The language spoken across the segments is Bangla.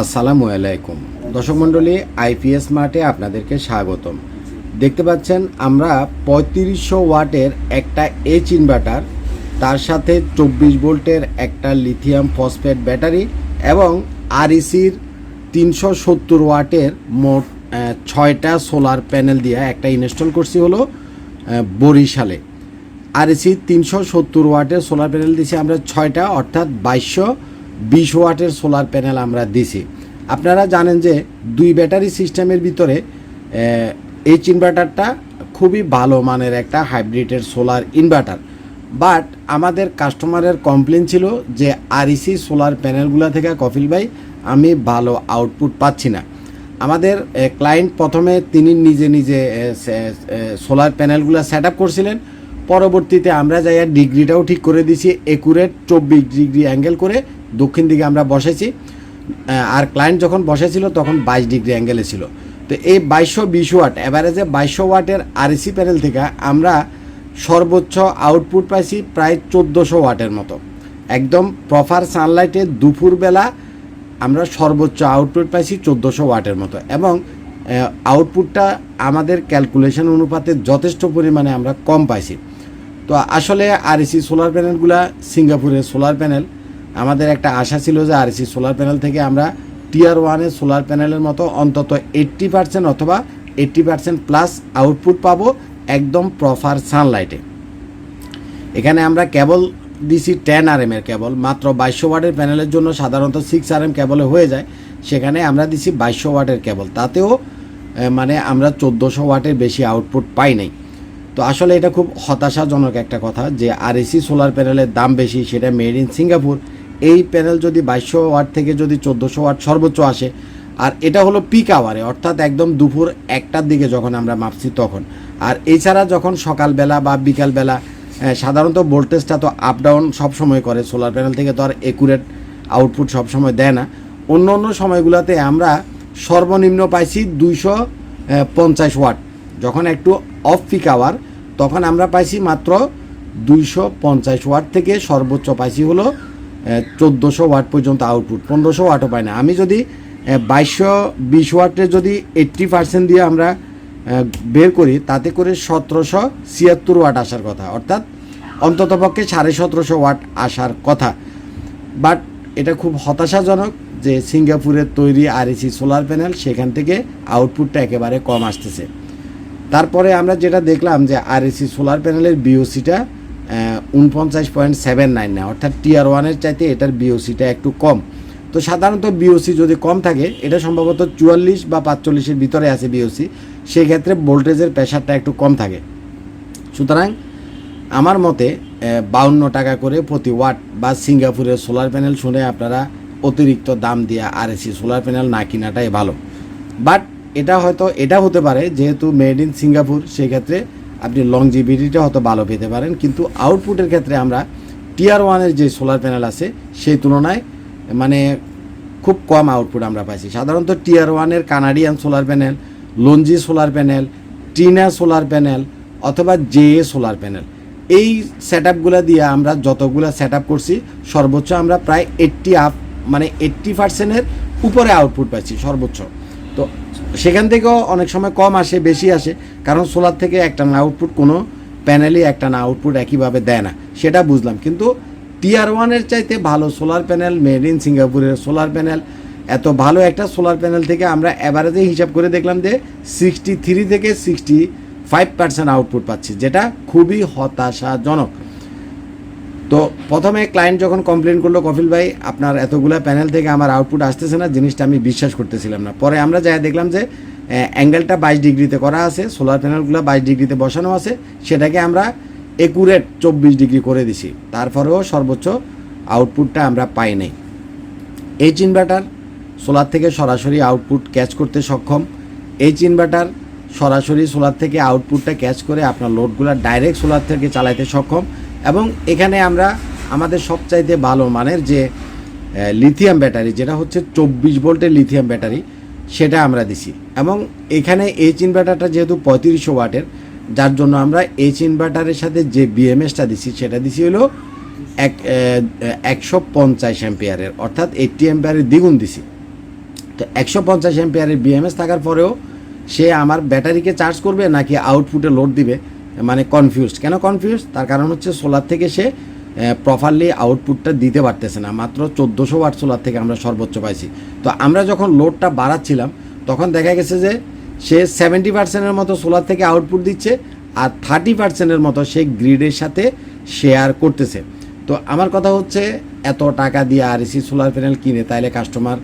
আসসালামু আলাইকুম। দর্শক মণ্ডলী, আইপিএস মার্টে আপনাদেরকে স্বাগতম। দেখতে পাচ্ছেন, আমরা পঁয়ত্রিশশো ওয়াটের একটা এইচ ইনভার্টার, তার সাথে চব্বিশ ভোল্টের একটা লিথিয়াম ফসফেট ব্যাটারি এবং আরইসির তিনশো সত্তর ওয়াটের মোট ছয়টা সোলার প্যানেল দিয়ে একটা ইনস্টল করছি হলো বরিশালে। আরএসি তিনশো সত্তর ওয়াটের সোলার প্যানেল দিছি আমরা ছয়টা, অর্থাৎ বাইশশো বিশ ওয়াটের সোলার প্যানেল আমরা দিছি। আপনারা জানেন যে দুই ব্যাটারি সিস্টেমের ভিতরে এইচ ইনভার্টারটা খুবই ভালো মানের একটা হাইব্রিডের সোলার ইনভার্টার বাট আমাদের কাস্টমারের কমপ্লেন ছিল যে আরইসি সোলার প্যানেলগুলো থেকে কফিল ভাই, আমি ভালো আউটপুট পাচ্ছি না। আমাদের ক্লায়েন্ট প্রথমে তিনি নিজে নিজে সোলার প্যানেলগুলো সেট আপ করছিলেন। পরবর্তীতে আমরা যাইয়া ডিগ্রিটাও ঠিক করে দিছি একুরেট চব্বিশ ডিগ্রি অ্যাঙ্গেল করে। দক্ষিণ দিকে আমরা বসেছি আর ক্লায়েন্ট যখন বসেছিল তখন বাইশ ডিগ্রি অ্যাঙ্গেলে ছিল। তো এই বাইশশো বিশ ওয়াট অ্যাভারেজে বাইশশো ওয়াটের আরএসি প্যানেল থেকে আমরা সর্বোচ্চ আউটপুট পাইছি প্রায় চোদ্দোশো ওয়াটের মতো। একদম প্রপার সানলাইটে দুপুরবেলা আমরা সর্বোচ্চ আউটপুট পাইছি চোদ্দোশো ওয়াটের মতো। এবং আউটপুটটা আমাদের ক্যালকুলেশন অনুপাতে যথেষ্ট পরিমাণে আমরা কম পাইছি। তো আসলে আরএসি সোলার প্যানেলগুলা সিঙ্গাপুরের সোলার প্যানেল আমাদের একটা আশা ছিল যে আরএসি সোলার প্যানেল থেকে আমরা টিয়ার ওয়ানের সোলার প্যানেলের মতো অন্তত এইট্টি পার্সেন্ট অথবা এইট্টি পার্সেন্ট প্লাস আউটপুট পাবো একদম প্রপার সানলাইটে এখানে আমরা কেবল দিছি টেন আর এমের কেবল মাত্র বাইশশো ওয়াটের প্যানেলের জন্য সাধারণত সিক্স আর এম কেবলে হয়ে যায়। সেখানে আমরা দিছি বাইশশো ওয়াটের কেবল তাতেও মানে আমরা চোদ্দোশো ওয়াটের বেশি আউটপুট পাই নাই। তো আসলে এটা খুব হতাশাজনক একটা কথা যে আরএসি সোলার প্যানেলের দাম বেশি, সেটা মেড ইন সিঙ্গাপুর এই প্যানেল যদি বাইশশো ওয়াট থেকে যদি চোদ্দোশো ওয়াট সর্বোচ্চ আসে, আর এটা হলো পিক আওয়ারে অর্থাৎ একদম দুপুর একটার দিকে যখন আমরা মাপছি তখন। আর এছাড়া যখন সকালবেলা বা বিকালবেলা সাধারণত ভোল্টেজটা তো আপ ডাউন সবসময় করে সোলার প্যানেল থেকে তো আর একুরেট আউটপুট সবসময় দেয় না। অন্য অন্য সময়গুলোতে আমরা সর্বনিম্ন পাইছি দুইশো পঞ্চাশ ওয়াট। যখন একটু অফ পিক আওয়ার তখন আমরা পাইছি মাত্র দুইশো পঞ্চাশ ওয়াট থেকে সর্বোচ্চ পাইছি হলো চোদ্দোশো ওয়াট পর্যন্ত আউটপুট পনেরোশো ওয়াটও পাই না। আমি যদি বাইশশো বিশ ওয়াটের যদি এইট্টি পার্সেন্ট দিয়ে আমরা বের করি, তাতে করে সতেরোশো ছিয়াত্তর ওয়াট আসার কথা। অর্থাৎ অন্ততপক্ষে সাড়ে সতেরোশো ওয়াট আসার কথা। বাট এটা খুব হতাশাজনক যে সিঙ্গাপুরের তৈরি আরএসি সোলার প্যানেল সেখান থেকে আউটপুটটা একেবারে কম আসতেছে। তারপরে আমরা যেটা দেখলাম যে আরএসি সোলার প্যানেলের বিওসিটা উনপঞ্চাশ পয়েন্ট সেভেন নাইন না অর্থাৎ টিআর ওয়ানের চাইতে এটার বিওসিটা একটু কম। তো সাধারণত বিওসি যদি কম থাকে, এটা সম্ভবত চুয়াল্লিশ বা পাঁচচল্লিশের ভিতরে আছে বিওসি সেক্ষেত্রে ভোল্টেজের প্রেশারটা একটু কম থাকে। সুতরাং আমার মতে বাউন্ন টাকা করে প্রতি ওয়াট বা সিঙ্গাপুরের সোলার প্যানেল শুনে আপনারা অতিরিক্ত দাম দিয়ে আরএসি সোলার প্যানেল না কিনাটাই ভালো। বাট এটা হয়তো এটা হতে পারে, যেহেতু মেড ইন সিঙ্গাপুর সেক্ষেত্রে আপনি লংজিভিটিটা হয়তো ভালো পেতে পারেন। কিন্তু আউটপুটের ক্ষেত্রে আমরা টিয়ার ওয়ানের যে সোলার প্যানেল আছে, সেই তুলনায় মানে খুব কম আউটপুট আমরা পাইছি। সাধারণত টিয়ার ওয়ানের Canadian solar panel Longi solar panel Trina solar panel অথবা জে সোলার প্যানেল এই সেট আপগুলো দিয়ে আমরা যতগুলো সেট আপ করছি, সর্বোচ্চ আমরা প্রায় এইট্টি আপ মানে এইট্টি পার্সেন্টের উপরে আউটপুট পাচ্ছি সর্বোচ্চ। তো সেখান থেকেও অনেক সময় কম আসে, বেশি আসে। কারণ সোলার থেকে একটা না আউটপুট কোনো প্যানেলই একটা না আউটপুট একইভাবে দেয় না। সেটা বুঝলাম। কিন্তু টিআর ওয়ানের চাইতে ভালো সোলার প্যানেল মেড ইন সিঙ্গাপুরের সোলার প্যানেল এত ভালো একটা সোলার প্যানেল থেকে আমরা অ্যাভারেজে হিসাব করে দেখলাম যে সিক্সটি থ্রি থেকে সিক্সটি ফাইভ পার্সেন্ট আউটপুট পাচ্ছি, যেটা খুবই হতাশাজনক। তো প্রথমে ক্লায়েন্ট যখন কমপ্লেন করল, কপিল ভাই, আপনার এতগুলা প্যানেল থেকে আমার আউটপুট আসতেছে না, জিনিসটা আমি বিশ্বাস করতেছিলাম না। পরে আমরা যাই দেখলাম যে অ্যাঙ্গেলটা বাইশ ডিগ্রিতে করা আছে সোলার প্যানেলগুলো বাইশ ডিগ্রিতে বসানো আছে, সেটাকে আমরা একুরেট চব্বিশ ডিগ্রি করে দিছি। তারপরেও সর্বোচ্চ আউটপুটটা আমরা পাই নাই। এইচ ইনভার্টার সোলার থেকে সরাসরি আউটপুট ক্যাচ করতে সক্ষম। এইচ ইনভার্টার সরাসরি সোলার থেকে আউটপুটটা ক্যাচ করে আপনার লোডগুলো ডাইরেক্ট সোলার থেকে চালাতে সক্ষম। এবং এখানে আমরা আমাদের সবচাইতে ভালো মানের যে লিথিয়াম ব্যাটারি যেটা হচ্ছে চব্বিশ ভোল্টের লিথিয়াম ব্যাটারি সেটা আমরা দিছি। এবং এখানে এইচ ইনভার্টারটা যেহেতু পঁয়ত্রিশশো ওয়াটের, যার জন্য আমরা এইচ ইনভার্টারের সাথে যে বিএমএসটা দিছি, সেটা দিছি হলো এক একশো পঞ্চাশ অ্যাম্পিয়ারের, অর্থাৎ এইটটি অ্যাম্পিয়ারের দ্বিগুণ দিছি। তো একশো পঞ্চাশ এমপিয়ারের বিএমএস থাকার পরেও সে আমার ব্যাটারিকে চার্জ করবে নাকি আউটপুটে লোড দিবে? মানে কনফিউজড কেন কনফিউজ তার কারণ হচ্ছে সোলার থেকে সে প্রপারলি আউটপুটটা দিতে পারতেছে না। মাত্র চোদ্দোশো ওয়াট সোলার থেকে আমরা সর্বোচ্চ পাইছি। তো আমরা যখন লোডটা বাড়াচ্ছিলাম, তখন দেখা গেছে যে সে সেভেন্টি পার্সেন্টের মতো সোলার থেকে আউটপুট দিচ্ছে আর থার্টি পার্সেন্টের মতো সে গ্রিডের সাথে শেয়ার করতেছে। তো আমার কথা হচ্ছে, এত টাকা দিয়ে আর এসি সোলার প্যানেল কিনে, তাহলে কাস্টমার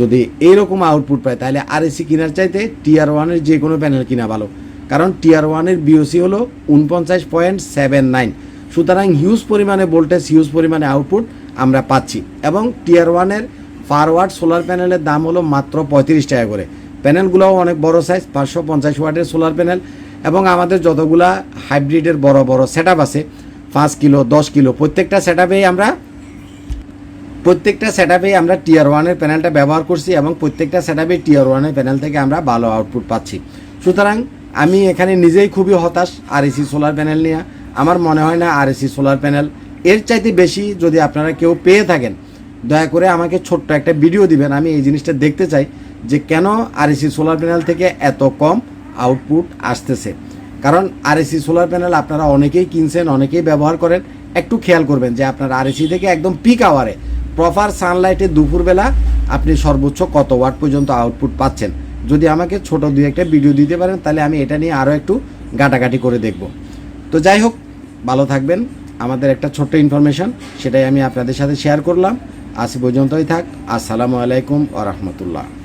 যদি এইরকম আউটপুট পায়, তাহলে আর এসি কেনার চাইতে টিআর ওয়ানের যে কোনো প্যানেল কিনা ভালো। কারণ টিয়ার ওয়ানের বিওসি হলো উনপঞ্চাশ পয়েন্ট সেভেন নাইন। সুতরাং হিউজ পরিমাণে ভোল্টেজ, হিউজ পরিমাণে আউটপুট আমরা পাচ্ছি। এবং টিয়ার ওয়ানের ফারওয়ার্ড সোলার প্যানেলের দাম হলো মাত্র পঁয়ত্রিশ টাকা করে। প্যানেলগুলোও অনেক বড় সাইজ পাঁচশো পঞ্চাশ ওয়াটের সোলার প্যানেল এবং আমাদের যতগুলা হাইব্রিডের বড় বড় সেট আছে, পাঁচ কিলো, দশ কিলো, প্রত্যেকটা সেট আমরা প্রত্যেকটা সেট আপেই আমরা টিয়ার ওয়ানের প্যানেলটা ব্যবহার করছি এবং প্রত্যেকটা সেট আপে টিয়ার ওয়ানের প্যানেল থেকে আমরা ভালো আউটপুট পাচ্ছি। সুতরাং আমি এখানে নিজেই খুবই হতাশ আর এসি সোলার প্যানেল নিয়ে। আমার মনে হয় না আর এসি সোলার প্যানেল এর চাইতে বেশি যদি আপনারা কেউ পেয়ে থাকেন, দয়া করে আমাকে ছোট্ট একটা ভিডিও দিবেন। আমি এই জিনিসটা দেখতে চাই যে কেন আর এসি সোলার প্যানেল থেকে এত কম আউটপুট আসতেছে। কারণ আরএসি সোলার প্যানেল আপনারা অনেকেই কিনছেন, অনেকেই ব্যবহার করেন। একটু খেয়াল করবেন যে আপনার আরএসি থেকে একদম পিক আওয়ারে প্রপার সানলাইটে দুপুরবেলা আপনি সর্বোচ্চ কত ওয়াট পর্যন্ত আউটপুট পাচ্ছেন। যদি আমাকে ছোট দুই একটা ভিডিও দিতে পারেন, তাহলে আমি এটা নিয়ে আরও একটু গাটাগাটি করে দেখব। তো যাই হোক, ভালো থাকবেন। আমাদের একটা ছোট্ট ইনফরমেশান সেটাই আমি আপনাদের সাথে শেয়ার করলাম। আজ পর্যন্তই থাক। আসসালামু আলাইকুম আ রহমতুল্লাহ।